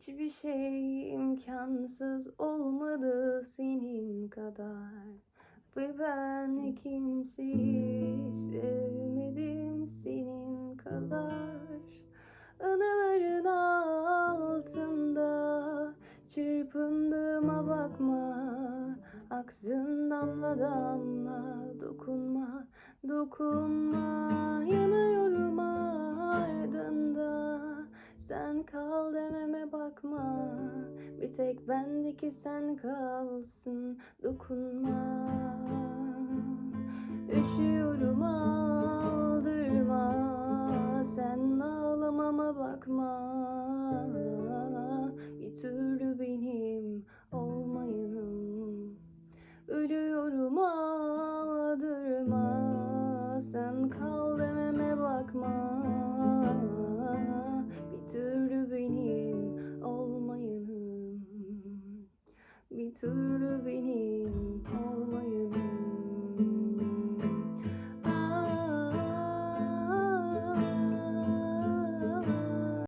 Hiçbir şey imkansız olmadı senin kadar. Ve ben kimseyi sevmedim senin kadar. Anıların altında çırpındığıma bakma. Aksın damla damla dokunma dokunma sen kal dememe bakma. Bir tek bendeki sen kalsın dokunma. Üşüyorum aldırma. Sen ağlamama bakma. Bir türlü benim olmayanım Ölüyorum aldırma. Sen kal dememe bakma Bir türlü benim